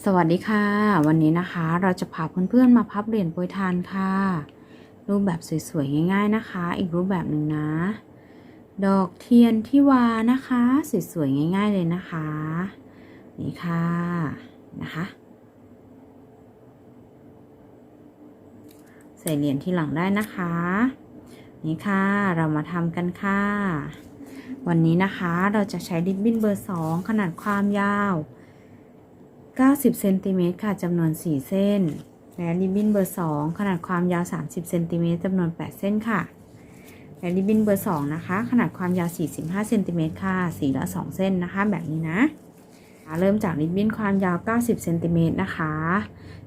สวัสดีค่ะ วันนี้นะคะเราจะพาเพื่อนๆมาพับเหรียญโปรยทานค่ะ รูปแบบสวยๆง่ายๆนะคะ อีกรูปแบบหนึ่งนะ ดอกเทียนที่วานะคะสวยๆง่าย ๆเลยนะคะ นี่ค่ะนะคะ ใส่เหรียญที่หลังได้นะคะ นี่ค่ะเรามาทำกันค่ะ วันนี้นะคะเราจะใช้ริบบิ้นเบอร์2ขนาดความยาว 90เซนติเมตรค่ะจำนวน 4 เส้น และริบบิ้นเบอร์ 2 ขนาดความยาว 30เซนติเมตรจำนวน 8 เส้นค่ะ และริบบิ้นเบอร์ 2 นะคะ ขนาดความยาว 45เซนติเมตรค่ะ สีละ 2 เส้นนะคะ แบบนี้นะ เริ่มจากริบบิ้นความยาว 90เซนติเมตรนะคะ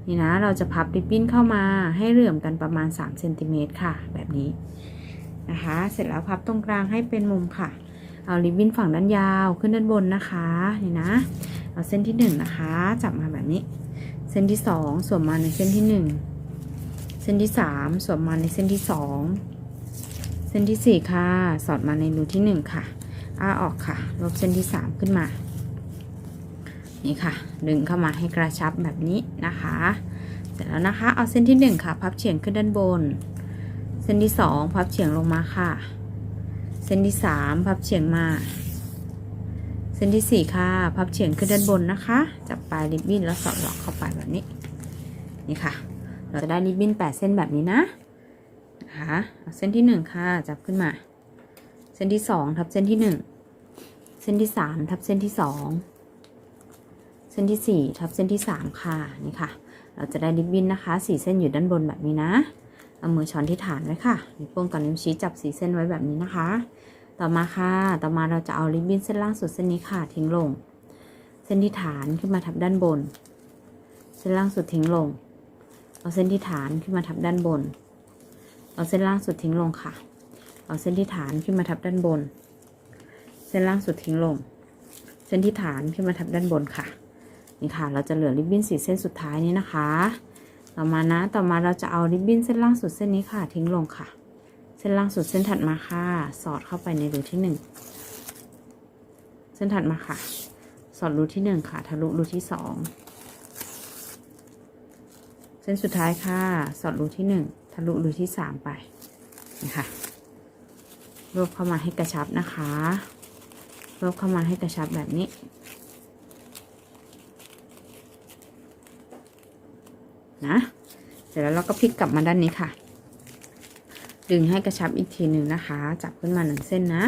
นี่นะ เราจะพับริบบิ้นเข้ามาให้เหลื่อมกันประมาณ3เซนติเมตรค่ะ แบบนี้นะคะ เสร็จแล้วพับตรงกลางให้เป็นมุมค่ะ เอาริบบิ้นฝั่งด้านยาวขึ้นด้านบนนะคะ นี่นะ เอาเส้นที่หนึ่งนะคะ จับมาแบบนี้ เส้นที่สองสวมมาในเส้นที่หนึ่งเส้นที่สามสวมมาในเส้นที่สองเส้นที่สี่ค่ะ สอดมาในรูที่หนึ่งค่ะ อ้าออกค่ะ ลบเส้นที่สามขึ้นมา นี่ค่ะ ดึงเข้ามาให้กระชับแบบนี้นะคะเสร็จแล้วนะคะ เอาเส้นที่หนึ่งค่ะ พับเฉียงขึ้นด้านบน เส้นที่สองพับเฉียงลงมาค่ะ เส้นที่สามพับเฉียงมา เส้นที่สี่ค่ะ พับเฉียงขึ้นด้านบนนะคะ จับปลายริบบิ้นแล้วสอดล็อกเข้าไปแบบนี้ นี่ค่ะ เราจะได้ริบบิ้นแปดเส้นแบบนี้นะนะคะเส้นที่หนึ่งค่ะ จับขึ้นมา เส้นที่สองทับเส้นที่หนึ่งเส้นที่สามทับเส้นที่สองเส้นที่สี่ทับเส้นที่สามค่ะ นี่ค่ะ เราจะได้ริบบิ้นนะคะสี่เส้นอยู่ด้านบนแบบนี้นะ เอามือช้อนที่ฐานไว้ค่ะ นิ้วโป้งกับนิ้วชี้จับสีเส้นไว้แบบนี้นะคะ ต่อมาค่ะ ต่อมาเราจะเอาริบบิ้นเส้นล่างสุดเส้นนี้ค่ะทิ้งลง เส้นที่ฐานขึ้นมาทับด้านบน เส้นล่างสุดทิ้งลง เอาเส้นที่ฐานขึ้นมาทับด้านบน เอาเส้นล่างสุดทิ้งลงค่ะ เอาเส้นที่ฐานขึ้นมาทับด้านบน เส้นล่างสุดทิ้งลง เส้นที่ฐานขึ้นมาทับด้านบนค่ะ นี่ค่ะ เราจะเหลือริบบิ้นสีเส้นสุดท้ายนี้นะคะ ต่อมานะ ต่อมาเราจะเอาริบบิ้นเส้นล่างสุดเส้นนี้ค่ะทิ้งลงค่ะ ส้นล่างสุดเส้นถัดมาค่ะ สอดเข้าไปในรูที่หนึ่งเส้นถัดมาค่ะ สอดรูที่หนึ่งค่ะ ทะลุรูที่สองเส้นสุดท้ายค่ะ สอดรูที่หนึ่งทะลุรูที่สามไปนะคะรวบเข้ามาให้กระชับนะคะรวบเข้ามาให้กระชับแบบนี้นะเสร็จแล้วเราก็พลิกกลับมาด้านนี้ค่ะ ดึงให้กระชับอีกทีหนึ่งนะคะ จับขึ้นมาหนึ่งเส้นนะ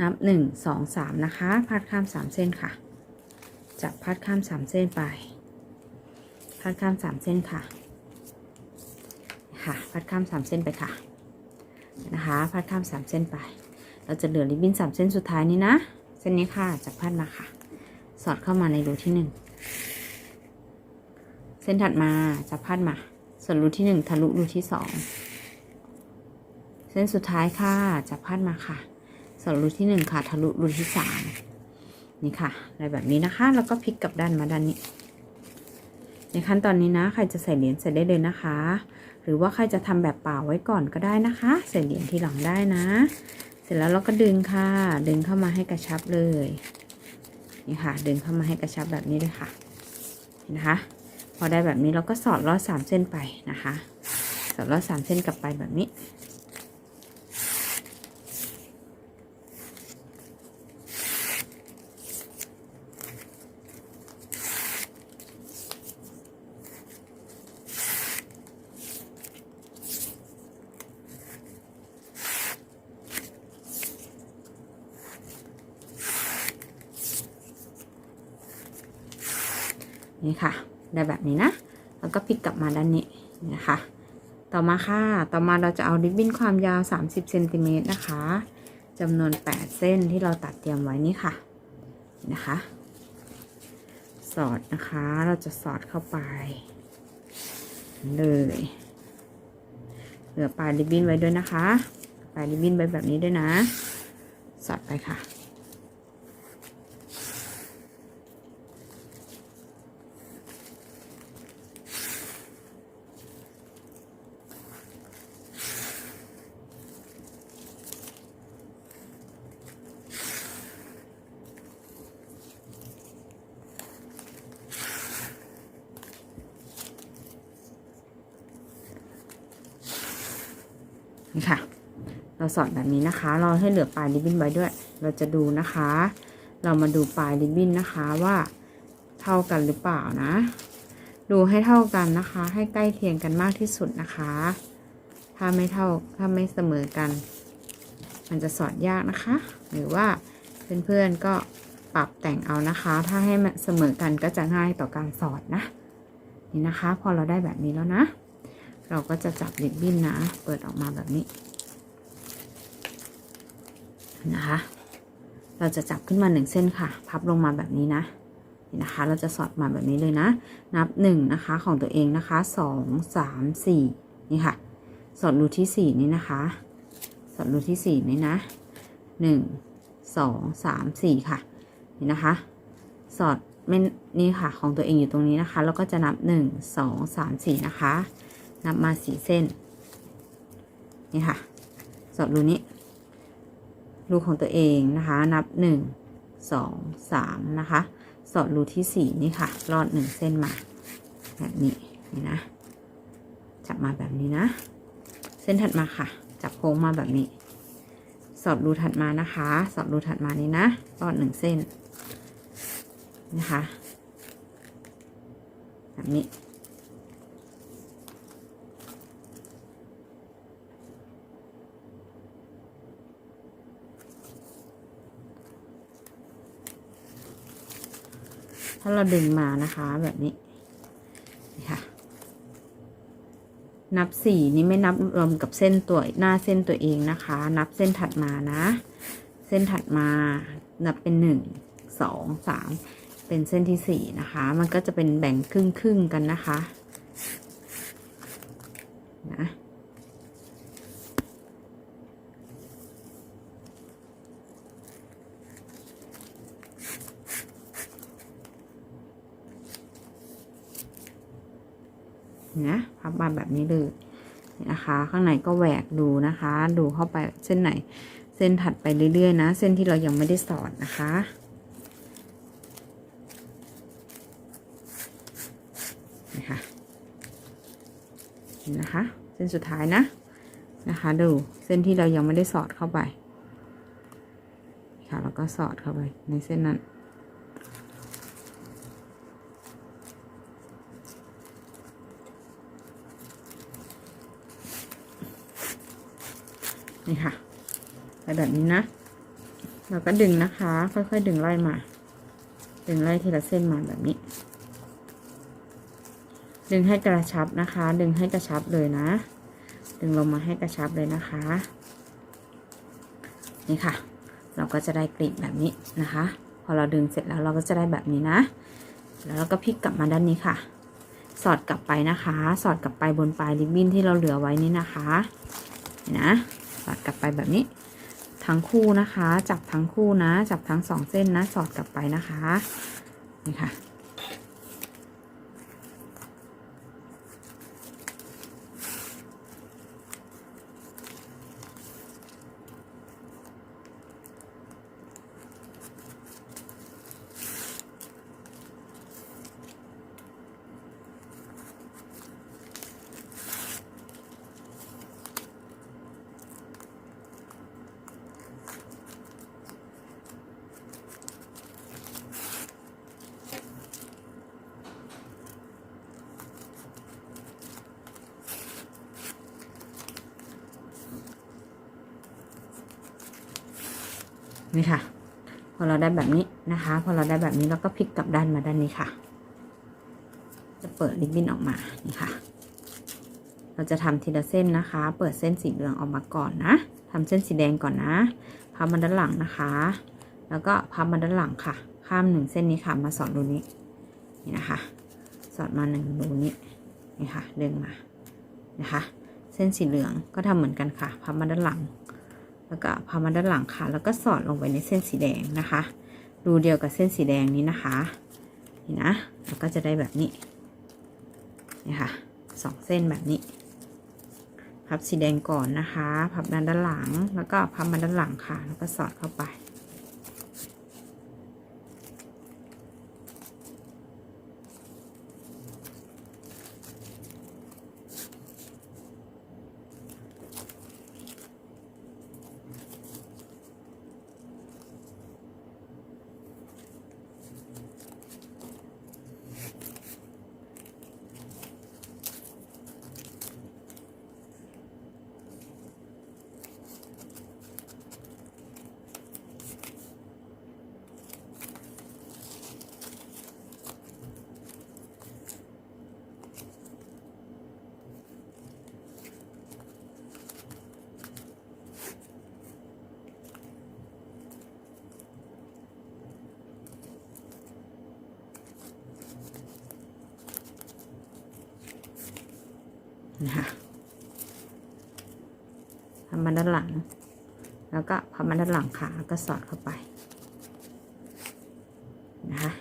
นับหนึ่งสองสามนะคะ พาดข้ามสามเส้นค่ะ จับพาดข้ามสามเส้นไป พาดข้ามสามเส้นค่ะ ค่ะ พาดข้ามสามเส้นไปค่ะ นะคะ พาดข้ามสามเส้นไป เราจะเหลือริบบิ้นสามเส้นสุดท้ายนี้นะ เส้นนี้ค่ะ จับพาดมาค่ะ สอดเข้ามาในรูที่หนึ่ง เส้นถัดมา จับพาดมา ส่วนรูที่หนึ่งทะลุรูที่สอง เส้นสุดท้ายค่ะ จับพาดมาค่ะส่วนรูที่หนึ่งค่ะ ทะลุรูที่สามนี่ค่ะอะไรแบบนี้นะคะ แล้วก็พลิกกลับด้านมาด้านนี้ ในขั้นตอนนี้นะ ใครจะใส่เหรียญใส่ได้เลยนะคะ หรือว่าใครจะทำแบบเปล่าไว้ก่อนก็ได้นะคะ ใส่เหรียญทีหลังได้นะ เสร็จแล้วเราก็ดึงค่ะ ดึงเข้ามาให้กระชับเลย นี่ค่ะ ดึงเข้ามาให้กระชับแบบนี้เลยค่ะ เห็นนะคะ พอได้แบบนี้เราก็สอดลอดสามเส้นไปนะคะ สอดลอดสามเส้นกลับไปแบบนี้ นี่ค่ะ ได้แบบนี้นะ แล้วก็พลิกกลับมาด้านนี้นะคะ ต่อมาค่ะ ต่อมาเราจะเอาริบบิ้นความยาว 30เซนติเมตรนะคะจำนวน 8 เส้นที่เราตัดเตรียมไว้นี่ค่ะนะคะ สอดนะคะ เราจะสอดเข้าไป เลยเหลือปลายริบบิ้นไว้ด้วยนะคะ ปลายริบบิ้นไว้แบบนี้ด้วยนะ สอดไปค่ะ นี่ค่ะ เราสอดแบบนี้นะคะ เราให้เหลือปลายริบบิ้นไว้ด้วย เราจะดูนะคะ เรามาดูปลายริบบิ้นนะคะว่าเท่ากันหรือเปล่านะ ดูให้เท่ากันนะคะ ให้ใกล้เคียงกันมากที่สุดนะคะ ถ้าไม่เท่าถ้าไม่เสมอกัน มันจะสอดยากนะคะ หรือว่าเพื่อนๆก็ปรับแต่งเอานะคะ ถ้าให้มันเสมอกันก็จะง่ายต่อการสอดนะ นี่นะคะ พอเราได้แบบนี้แล้วนะ เราก็จะจับริบบิ้นนะ เปิดออกมาแบบนี้นะคะ เราจะจับขึ้นมาหนึ่งเส้นค่ะ พับลงมาแบบนี้นะนี่นะคะ เราจะสอดมาแบบนี้เลยนะ นับหนึ่งนะคะของตัวเองนะคะสองสามสี่นี่ค่ะ สอดรูที่สี่นี้นะคะ สอดรูที่สี่นี้นะหนึ่งสองสามสี่ค่ะ นี่นะคะ สอดเม่นนี่ค่ะของตัวเองอยู่ตรงนี้นะคะ แล้วก็จะนับหนึ่งสองสามสี่นะคะ นับมาสี่เส้น นี่ค่ะ สอดรูนี้ รูของตัวเองนะคะ นับหนึ่งสองสามนะคะ สอดรูที่สี่นี่ค่ะลอดหนึ่งเส้นมา แบบนี้ นี่นะ จับมาแบบนี้นะ เส้นถัดมาค่ะ จับโค้งมาแบบนี้ สอดรูถัดมานะคะ สอดรูถัดมานี้นะลอดหนึ่งเส้น นะคะ แบบนี้ ถ้าเราดึงมานะคะแบบนี้นี่ค่ะ นับสี่นี้ไม่นับรวมกับเส้นตัวหน้าเส้นตัวเองนะคะ นับเส้นถัดมานะ เส้นถัดมานับเป็นหนึ่งสองสามเป็นเส้นที่สี่นะคะ มันก็จะเป็นแบ่งครึ่งครึ่งๆกันนะคะ นะพับมาแบบนี้เลยนะคะ ข้างในก็แหวกดูนะคะ ดูเข้าไปเส้นไหน เส้นถัดไปเรื่อยๆนะ เส้นที่เรายังไม่ได้สอดนะคะนี่ค่ะนี่นะคะ เส้นสุดท้ายนะนะคะ ดูเส้นที่เรายังไม่ได้สอดเข้าไปค่ะแล้วก็สอดเข้าไปในเส้นนั้นค่ะ แบบนี้นะ เราก็ดึงนะคะ ค่อยๆดึงไล่มา ดึงไล่ทีละเส้นมาแบบนี้ ดึงให้กระชับนะคะ ดึงให้กระชับเลยนะ ดึงลงมาให้กระชับเลยนะคะ นี่ค่ะ เราก็จะได้กลีบแบบนี้นะคะ พอเราดึงเสร็จแล้วเราก็จะได้แบบนี้นะ แล้วเราก็พลิกกลับมาด้านนี้ค่ะ สอดกลับไปนะคะ สอดกลับไปบนปลายริบบิ้นที่เราเหลือไว้นี่นะคะนี่นะสอดกลับไปแบบนี้ ทั้งคู่นะคะ จับทั้งคู่นะ จับทั้งสองเส้นนะ สอดกลับไปนะคะ นี่ค่ะ นี่ค่ะ พอเราได้แบบนี้นะคะ พอเราได้แบบนี้เราก็พลิกกลับด้านมาด้านนี้ค่ะ จะเปิดริบบิ้นออกมานี่ค่ะ เราจะทำทีละเส้นนะคะ เปิดเส้นสีเหลืองออกมาก่อนนะทำเส้นสีแดงก่อนนะพับมาด้านหลังนะคะ แล้วก็พับมาด้านหลังค่ะ ข้ามหนึ่งเส้นนี้ค่ะ มาสอดรูนี้นี่นะคะ สอดมาหนึ่งรูนี้นี่ค่ะดึงมานะคะ เส้นสีเหลืองก็ทำเหมือนกันค่ะ พับมาด้านหลัง แล้วก็พามาด้านหลังค่ะ แล้วก็สอดลงไปในเส้นสีแดงนะคะ รูเดียวกับเส้นสีแดงนี้นะคะ นี่นะ แล้วก็จะได้แบบนี้ นี่ค่ะสองเส้นแบบนี้ พับสีแดงก่อนนะคะ พับด้านด้านหลัง แล้วก็พับมาด้านหลังค่ะ แล้วก็สอดเข้าไป นะคะพับมาด้านหลัง แล้วก็พับมาด้านหลังขาก็สอดเข้าไปนะคะ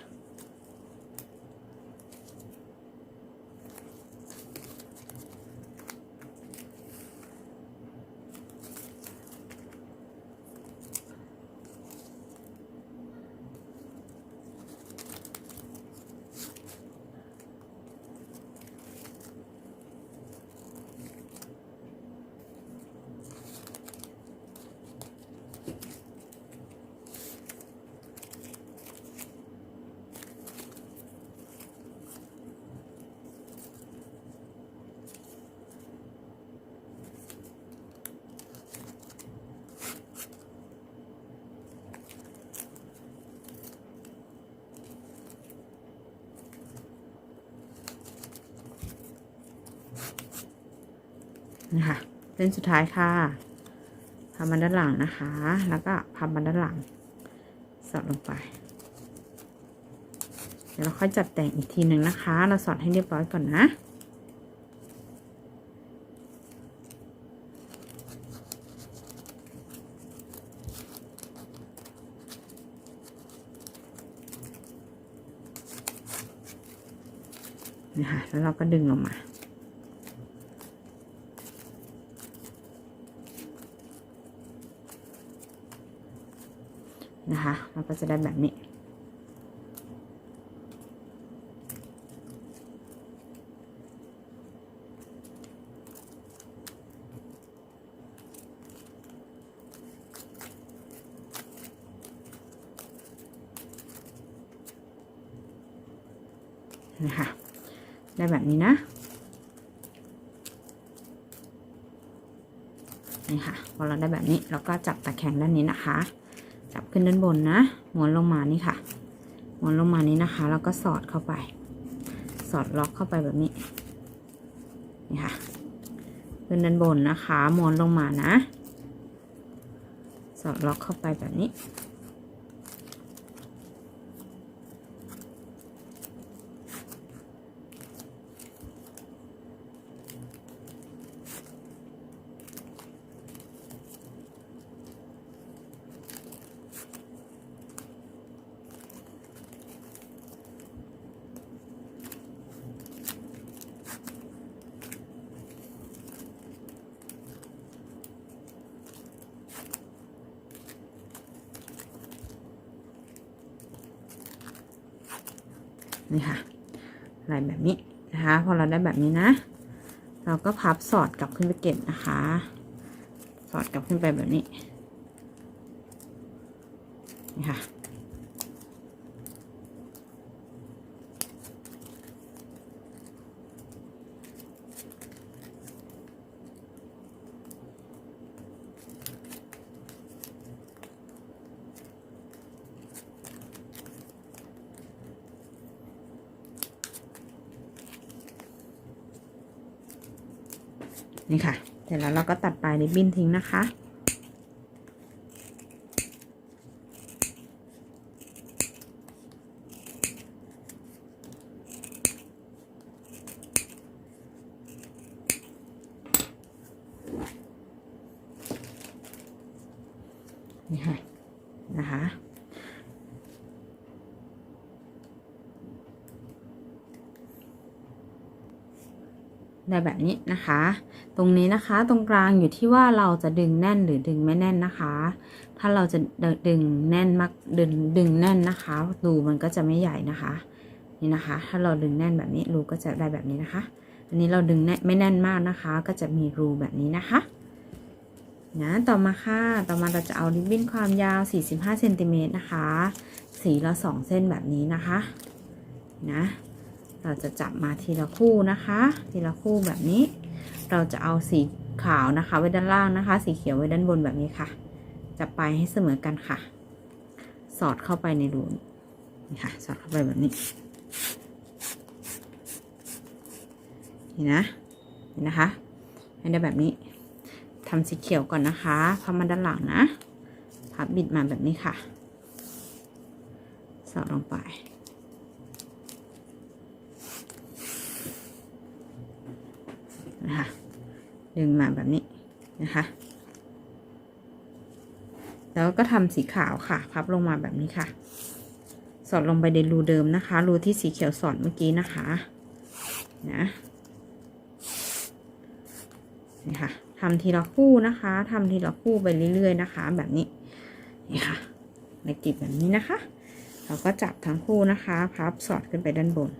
นะคะเส้นสุดท้ายค่ะพับมาด้านหลังนะคะ แล้วก็พับมาด้านหลัง สอดลงไป เดี๋ยวเราค่อยจัดแต่งอีกทีหนึ่งนะคะ เราสอดให้เรียบร้อยก่อนนะนะคะแล้วเราก็ดึงลงมา นะคะเราก็จะได้แบบนี้ นะคะ ได้แบบนี้นะนี่ค่ะพอเราได้แบบนี้เราก็จับตะแคงด้านนี้นะคะ ขึ้นด้านบนนะม้วนลงมานี่ค่ะม้วนลงมานี้นะคะ แล้วก็สอดเข้าไป สอดล็อกเข้าไปแบบนี้นี่ค่ะขึ้นด้านบนนะคะม้วนลงมานะ สอดล็อกเข้าไปแบบนี้ นี่ค่ะลายแบบนี้นะคะพอเราได้แบบนี้นะ เราก็พับสอดกลับขึ้นไปเก็บนะคะ สอดกลับขึ้นไปแบบนี้ค่ะ นี่ค่ะ เสร็จแล้วเราก็ตัดปลาย ริบบิ้นทิ้งนะคะ นี่ค่ะ นะคะได้แบบนี้นะคะ ตรงนี้นะคะตรงกลางอยู่ที่ว่าเราจะดึงแน่นหรือดึงไม่แน่นนะคะ ถ้าเราจะดึงแน่นมากดึงดึงแน่นนะคะรูมันก็จะไม่ใหญ่นะคะนี่นะคะ ถ้าเราดึงแน่นแบบนี้รูก็จะได้แบบนี้นะคะ อันนี้เราดึงแน่นไม่แน่นมากนะคะ ก็จะมีรูแบบนี้นะคะนะต่อมาค่ะต่อมาเราจะเอาริบบิ้นความยาว 45เซนติเมตรนะคะ สีละ2เส้นแบบนี้นะคะนะเราจะจับมาทีละคู่นะคะ ทีละคู่แบบนี้ เราจะเอาสีขาวนะคะ ไว้ด้านล่างนะคะ สีเขียวไว้ด้านบนแบบนี้ค่ะจับไปให้เสมอกันค่ะ สอดเข้าไปในรูนี่ค่ะ สอดเข้าไปแบบนี้ นี่นะนี่นะคะ ให้ได้แบบนี้ทำสีเขียวก่อนนะคะพับมาด้านหลังนะพับบิดมาแบบนี้ค่ะ สอดลงไป นะคะ ดึงมาแบบนี้นะคะ แล้วก็ทำสีขาวค่ะ พับลงมาแบบนี้ค่ะ สอดลงไปในรูเดิมนะคะ รูที่สีเขียวสอดเมื่อกี้นะคะนะนี่ค่ะทำทีละคู่นะคะทำทีละคู่ไปเรื่อยๆนะคะ แบบนี้นี่ค่ะในกลีบแบบนี้นะคะ เราก็จับทั้งคู่นะคะ พับสอดขึ้นไปด้านบน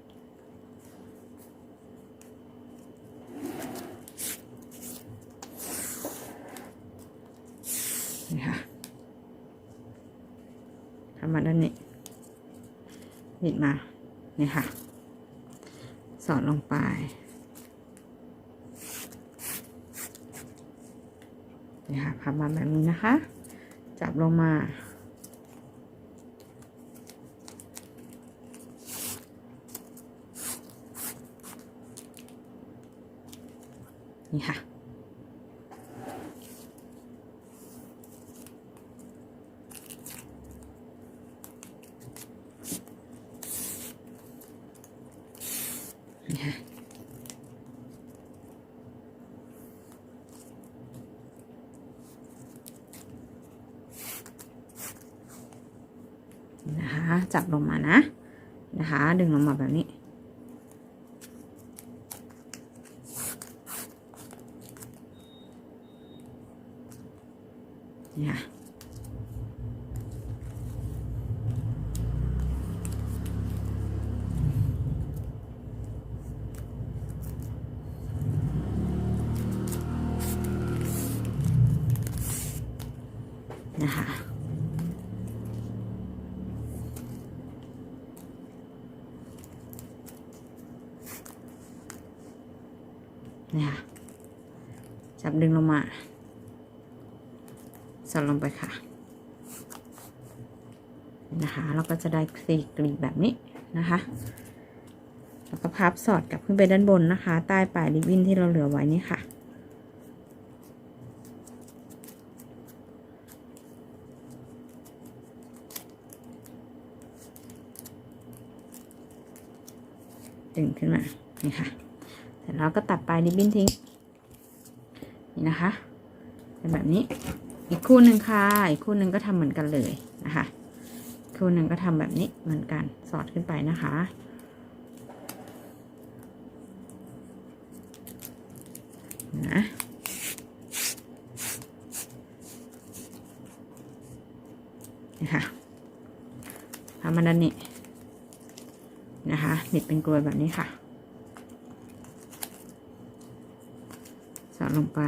นี่ค่ะทำ มาด้านนี้บิดมานี่ค่ะ สอดลงไป นี่ค่ะพับมาแบบนี้นะคะ จับลงมา นี่ค่ะ นี่ค่ะ นะคะ จับลงมานะ นะคะ ดึงลงมาแบบนี้ นี่ค่ะ นะคะ นี่ค่ะ จับดึงลงมาสอดลงไปค่ะ นะคะเราก็จะได้สี่กลีบแบบนี้นะคะ แล้วก็พับสอดกลับขึ้นไปด้านบนนะคะ ใต้ปลายริบบิ้นที่เราเหลือไว้นี่ค่ะดึงขึ้นมา นี่ค่ะ แล้วก็ตัดปลายริบบิ้นทิ้ง นี่นะคะ เป็นแบบนี้ อีกคู่หนึ่งค่ะ อีกคู่หนึ่งก็ทำเหมือนกันเลยนะคะ คู่หนึ่งก็ทำแบบนี้เหมือนกัน สอดขึ้นไปนะคะ นะนี่ค่ะทำมาด้านนี้นะคะบิดเป็นกลวยแบบนี้ค่ะ สอด ลงไป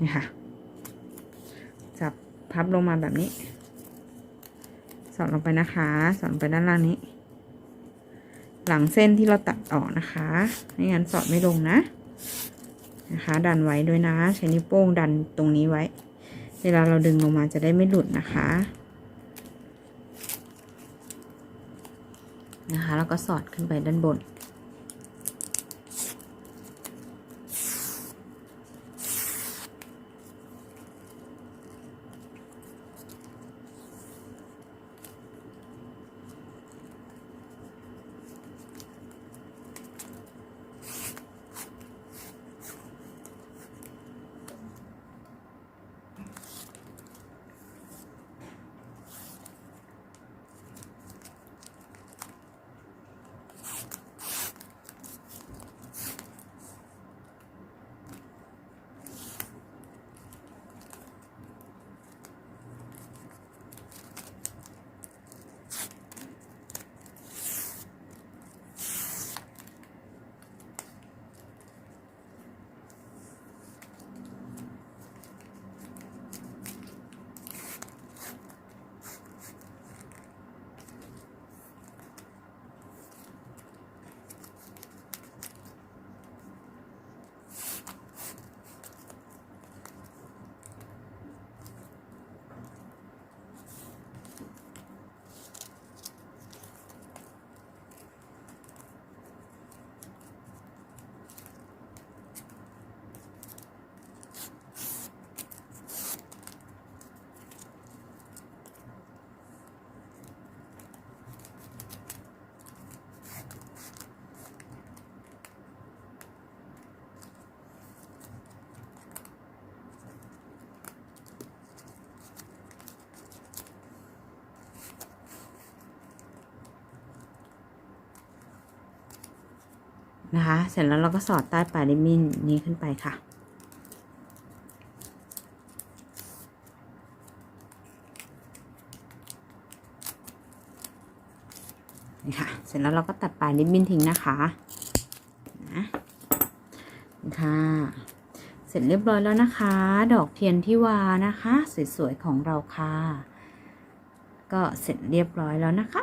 นี่ค่ะ จับพับลงมาแบบนี้ สอดลงไปนะคะ สอดลงไปด้านล่างนี้ หลังเส้นที่เราตัดออกนะคะไม่งั้นสอดไม่ลงนะ นะคะ ดันไว้ด้วยนะ ใช้นิ้วโป้งดันตรงนี้ไว้ เวลาเราดึงลงมาจะได้ไม่หลุดนะคะ นะคะ แล้วก็สอดขึ้นไปด้านบน นะคะ เสร็จแล้วเราก็สอดใต้ปลายริบบิ้นนี้ขึ้นไปค่ะ นี่ค่ะ เสร็จแล้วเราก็ตัดปลายริบบิ้นทิ้งนะคะนะค่ะ เสร็จเรียบร้อยแล้วนะคะ ดอกเทียนที่วานะคะ สวยๆของเราค่ะ ก็เสร็จเรียบร้อยแล้วนะคะ